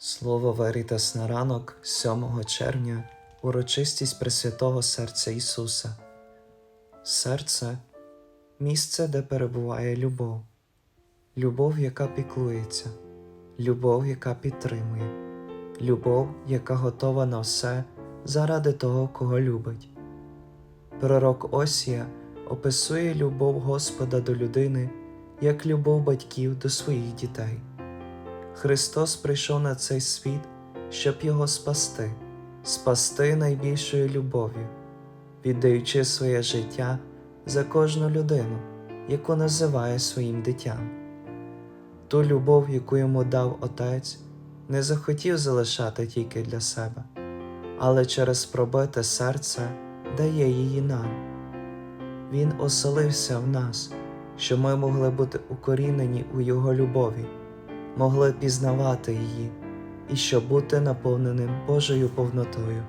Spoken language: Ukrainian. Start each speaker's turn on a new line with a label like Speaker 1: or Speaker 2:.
Speaker 1: Слово Верітас на ранок 7 червня урочистість Пресвятого Серця Ісуса. Серце місце, де перебуває любов, любов, яка піклується, любов, яка підтримує, любов, яка готова на все заради того, кого любить. Пророк Осія описує любов Господа до людини як любов батьків до своїх дітей. Христос прийшов на цей світ, щоб його спасти, спасти найбільшою любов'ю, віддаючи своє життя за кожну людину, яку називає своїм дитям. Ту любов, яку йому дав Отець, не захотів залишати тільки для себе, але через пробите серце дає її нам. Він оселився в нас, щоб ми могли бути укорінені у Його любові могли пізнавати її і щоб бути наповненим Божою повнотою.